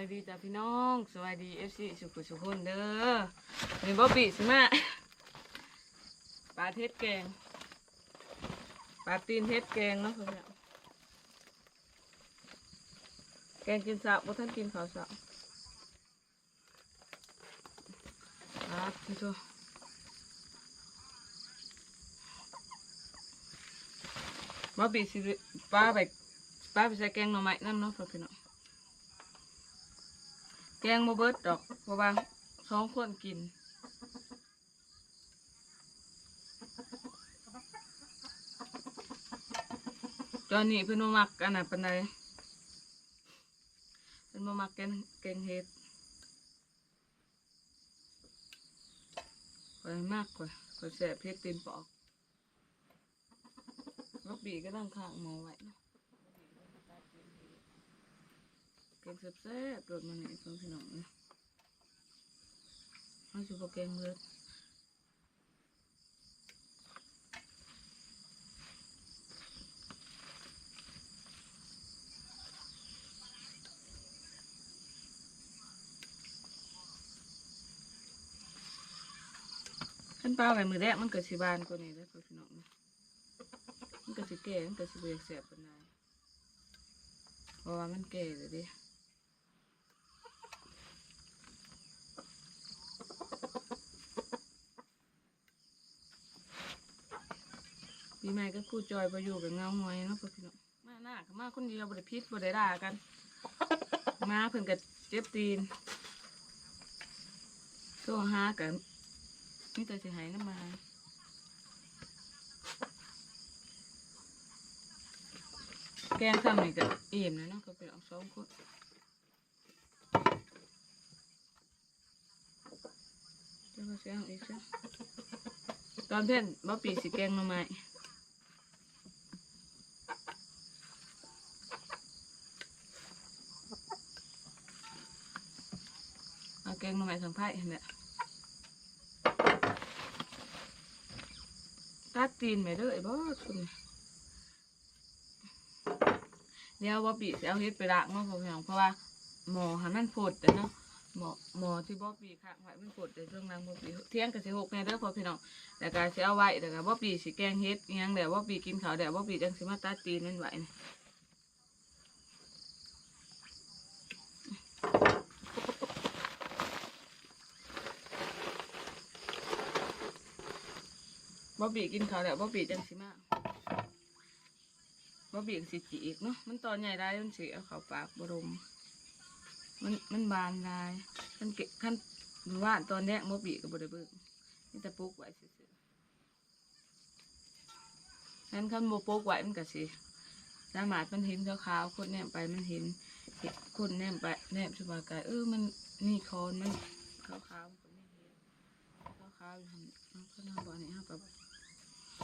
ายดีจ้าพี่น้องสวัสดีเอฟซีสุขุสุขุนเด้อนี่บ๊อบบี้สิมาปลาเทศแกงปลาตีนเทศแกงเนาะเพื่อนแกงกินสาวบ่ท่านกินข้าวสาวครับพี่โตบ๊อบบี้สิปลาไปปลาไปใส่แกงหน่อไม้น้ำเนาะเพื่อนพี่น้อง แกงโมเบิดดอกเพราะว่าสองคนกิน ตอนนี้เพิ่นมามักอันนั้นปานใดเพิ่นมามักแกงแกงเห็ดไปมากกว่าก็แสบเพชรตีนปอกรบบีก็ตั้งข้างหมอไว้นะแก งแซ่บๆโดดมาเนี่ยเพิ่นพี่น้องนี่ยเอาสิบแกงเลือดขั้นปลาไว้มือแรกมันเกิดสิบานกว่านี้แล้วพี่น้องนะมันเกิดสิแก่มันเกิดสิเบียกแสบปานใดเพราะว่ามันแก่เลยดิ ปีใหม่ก็คู่จอยไปอยู่กับเงาหอยเนาะพี่น้องมาหน้าก็มาคนเดียวบริพิษบริด่ากัน มาเพิ่นกับเจ็บตีนโซ่หากันนี่ตัวสิหายน้ำมาแกงทำนี่ก็อิ่มเลยเนาะก็เป็นเอาสองคนเจ้าเสียงอีกซะตอนเพื่อนบ่ปีสิแกงหน่อไม้เอา แกงหน่อไม้สังไพ่เนี่ยตัดตีนไปเด้อไอ้บ่คุณเดี๋ยวบ่ปีสิเอาเฮ็ดไปล้างเนาะพ่อพี่น้องเพราะว่าหมอหันมันผดแต่เนาะหมอหมอที่บ่ปีข้างไว้มันผดแต่เรื่องล้างบ่ปีเที่ยงก็สิหกแน่เด้อพ่อพี่น้องแล้วก็สิเอาไว้แล้วก็บ่ปีสิแกงเฮ็ดอิหยังแล้วบ่ปีกินข้าวแล้วบ่ปีจังสิมาตัดตีนมันไว้นี่ บ่ปีกินขาวแล้วบ่ปีจังสิมาบ่ปีก็สิจีอีกเนาะมันตอนใหญ่ได้มันสิเอาเข้าปากบ่ดมมันมันบานลายมันเก็บขั้นหรือว่าตอนแรกมบีก็บริเบิกนี่แต่ปลูกไว้ซื่อๆนั้นขั้นโมปลูกไว้มันก็สิสามารถมันเห็นขาวๆคนแนมไปมันเห็นเห็นคนแนมไปแนมสบายกายเออมันนี่คอนมันขาวๆมันก็ไม่เห็นขาวๆอยู่หั่นเอาเข้าหน้าบ่อนี่ครับกับ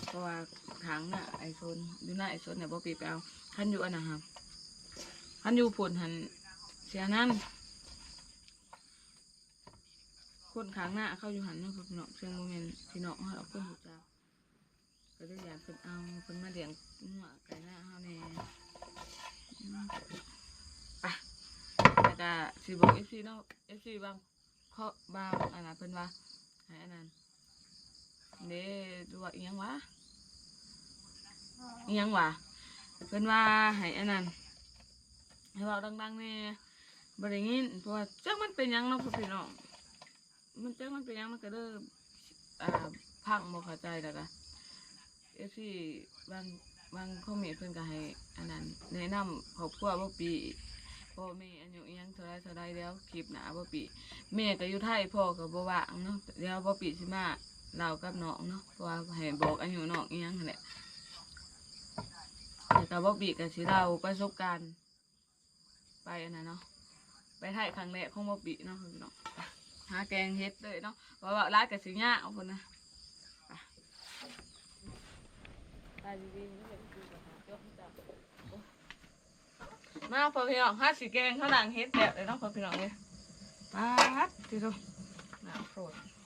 เพราะว่าถังน่ะไอโซนอยู่หน้าไอโซนเนี่ยบ่ปีไปเอาขันอยู่อันนะครับขันอยู่ผลหันเสียนั่นคนขางหน้าเข้าอยู่หันเนาะพี่น้องเชียงโมเมนต์พี่น้องเขาเอาคนหูจ้าก็ได้อยากเป็นเอาเป็นมาเลี้ยงหัวไก่หน้าเขาแน่อืมไปแต่ก็สิบอกเอฟซีเนาะเอฟซีบางเขาบางอันนั้นเป็นว่าให้อันนั้น เด้ดูว่าอีหยังวะอีหยังวะเป็นว่าให้อันนั้นให้เราดังๆเนี่ยบริงินเพราะว่าจักมันเป็นหยังเนาะพี่น้องมันจักมันเป็นหยังมันก็เริ่มอ่าพังบ่เข้าใจแล้วก็เอฟซีบางบางคอมเมนต์เพิ่นก็ให้อันนั้นแนะนำครอบครัวบ่ปีพ่อแม่อายุยังเท่าไรเท่าไรแล้วคลิปหนาบ่ปีแม่ก็อยู่ไทยพ่อก็บ่ว่างเนาะเดี๋ยวบ่ปีสิมา เล่ากับน้องเนาะเพราะว่าให้บอกอายุน้องอิหยังนั่นแหละแต่ก็บ่ปีก็สิเล่าประสบการณ์ไปอันนั้นเนาะไปถ่ายครั้งแรกของบอบีเนาะเน้องหาแกงเฮ็ดเลยเนาะเพราะว่าร้านกับสิญ่าเอาคนนะไปดีๆนี่เป็นคือแบบยกจับมาพอพี่น้องห้าสีแกงข้างหลังเฮ็ดแบบเลยเนาะพอพี่น้องเลยปัดทีดูหนาวโคตรโ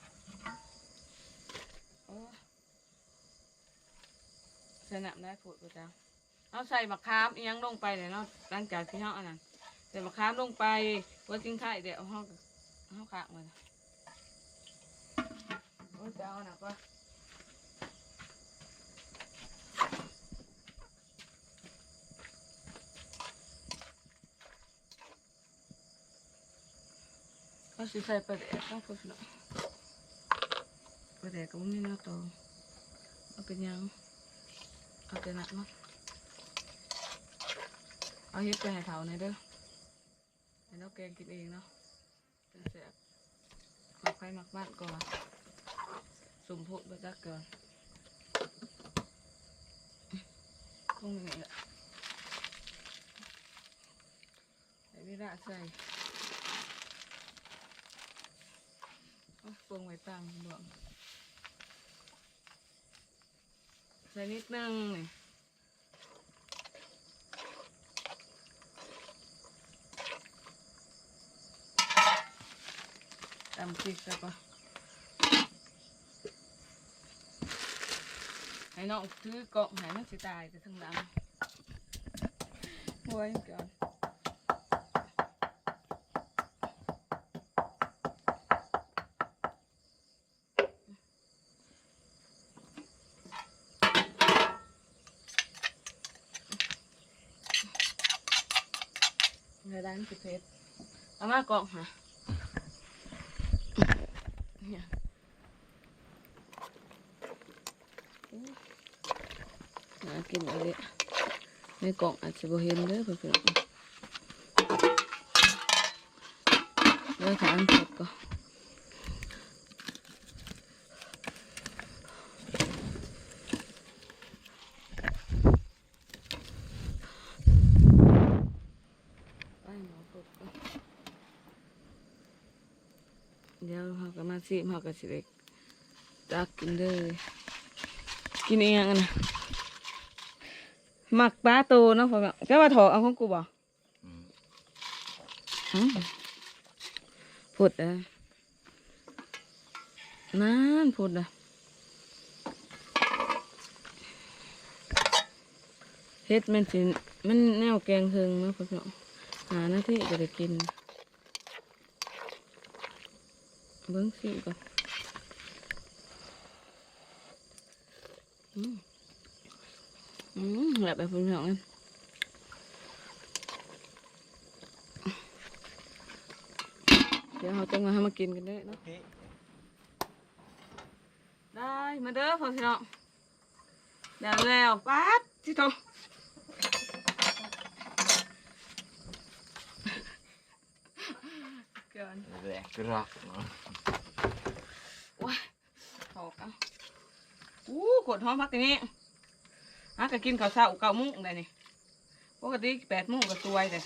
สนับได้ผุดประจ้าเอาใส่มะขามยังลงไปเลยเนาะหลังจากที่เฮาอันนั้นแต่มะขามลงไปว่าจริงไข่เดี๋ยวเอาห้องห้องขางมันโอ้ยจะเอาหนักวะก็สิใส่ประเดี๋ยวต้องพูดหน่อยประเดี๋ยวก็ไม่น่าโตเอาเป็นยัง เอาแต่หนักเนาะเอาเฮ็ดไปให้เขาหน่อยเด้อให้เราแกงกินเองเนาะเป็นแสบขอใครมักบ้านก่อนสมพุบจักก่อนตรงนี้แหละใส่วิระใส่เอาปรุงไว้ตั้งบอก ใส่นิดนึงนี่ตำพริกแล้วก็ให้น้องถือกล่องให้มันสิตายแต่ทั้งหลังไว้ก่อนเนื้นสิเพชรเอามากองค่ะเนี่ยน่ากินอะไรในกล่องอาจจะบ่เห็นเด้อเพื่อนเดี๋ยวถามสดก่อนไปหมอสดก่อนเดี๋ยวเขาก็มา ซีมเขาก็สิเล็กตักกินเลยกินเองอะนะหมักปลาโตเนาะพ่อแม่ก็ว่าถอเอาของกูบ่อืมอืมพูดอะนั่นพูดอะเฮ็ดมันสิมันแนวแกงเพิงเนาะพ่อแม่หาหน้าที่ก็ได้กิน เบิ้งสิก่อนอืมอืมแบบแบบพุ่นเหงเดี๋ยวเราจะมาให้มากินกันได้เนาะได้มาเด้อพ่อพี่น้องเดี๋ยวแล้วปัดที่ตรัก เนาะว้ายถอกเอาอู้ขวดหอมพักอย่างนี้อะก็กินข้าวเช้าเก้าโมุ้งได้นี่ปกติแปดโมุ้งก็สวยเลย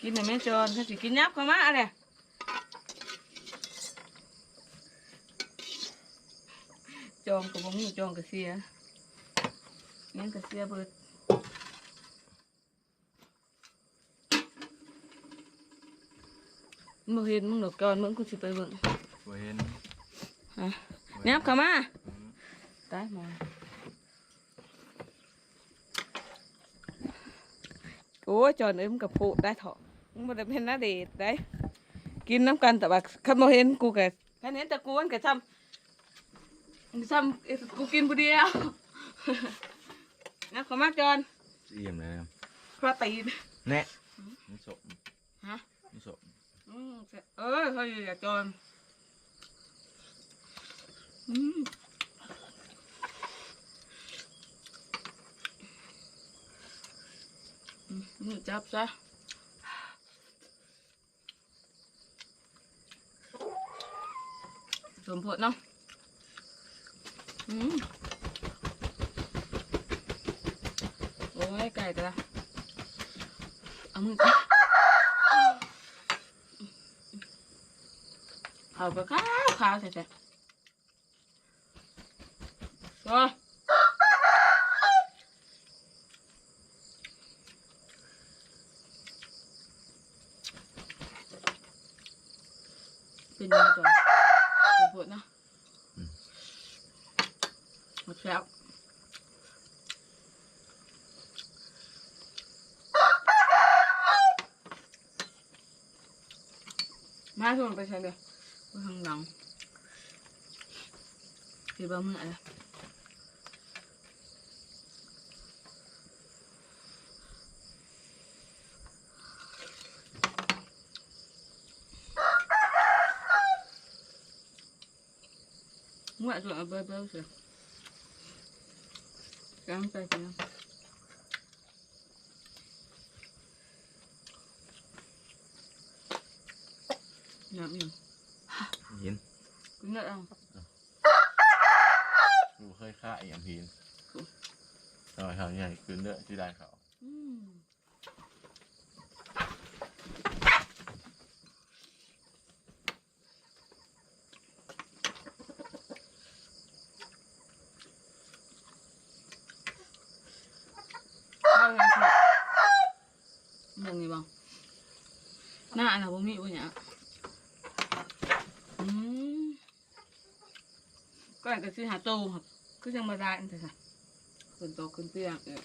กินแต่ไม่จนถ้าสิกินยับเข้ามาอะไรจองกับบ่มีจองกับเสียเงี้ยกับเสียเบิด มึงเห็นมึงดอกก่อนมึงกูสิไปเบิ่งบ่เห็นฮะแนบเข้ามาอืมตายหมอโอ้ยจอนเอ้ยมึงกับพูดได้เถอะมึงบ่ได้เป็นนาเดชน์ได้ กินน้ำกันแต่ว่าคันบ่เห็นกูก็คันเห็นแต่กูมันก็ซ้ำซ้ำเอ้ยกูกินผู้เดียวแนบเข้ามาจอนอิ่มเลยนะเพราะตีนแน่มันสมฮะมันสม อืมเออเขาอยู่อย่าจอนอืมอืมนี่จับซะสมพดเนาะอืมโอ้ยไก่แต่ละเอามือก่อ เขาก็ขาวขาวใช่ใช่ก็เป็นยังไงจ๊ะเป็นผลนะหมดแล้วมาส่งไปใช่เลย ไปทางหลังที่บ้านเมื่อไรเมื่อชวนเอาไปเบิ้ลเสียกลางใจกันน้ำยังยินกินได้ยังกูเคยฆ่าไอ้ยำพีนทำไมเขาใหญ่ขึ้นเด้อที่ได้เขาอืมเอาไงครับมึงนี่บ้างหน้าอันน่ะบ่มีบ่เนี่ยอืม ก็อาจจะซื้อหาโตครับคือยังมาได้อันแต่ค่ะขึ้นโตขึ้นเตี้ยเออ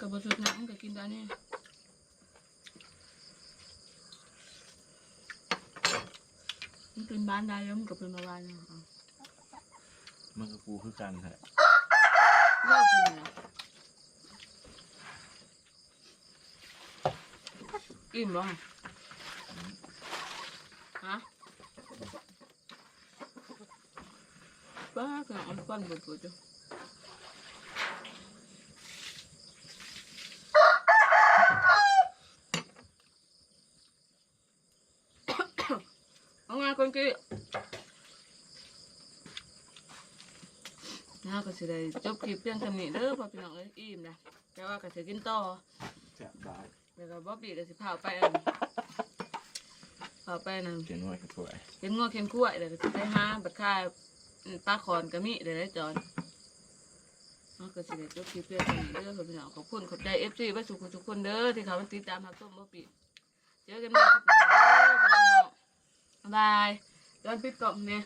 กับบสุดน้ำก็กินได้เนี่ย มันเป็นบ้านได้แล้วมันก็เป็นมาบ้านเนี่ยเอามันก็กูคือกันแหละเลิกกินแล้วอิ่มบ่ฮะบ้าก็เอาปั้นบดๆจ้ะ เอาไงคนกี้ นะก็สิได้จบคลิปเพียงเท่านี้เด้อพ่อพี่น้องเอ้ยอิ่มนะแต่ว่าก็สิกินต่อแซ่บได้แล้วก็บ๊อบบี้ก็สิพาไปอันพาไปนั่นเขียนไว้กับถ้วยเป็นงัวเข็นขั้วเดี๋ยวก็สิไปหาบัดค่ายปลาคอนก็มีเดี๋ยวได้จอนเอาก็สิได้จบคลิปเพียงเท่านี้เด้อพ่อพี่น้องขอบคุณขอบใจ FC ไว้สุขทุกคนเด้อที่เขามาติดตามรับชมบ๊อบบี้เจอกันใหม่คลิปหน้าเด้อพ่อพี่น้องบ๊ายบายย้อนปิดกล่องเนี่ย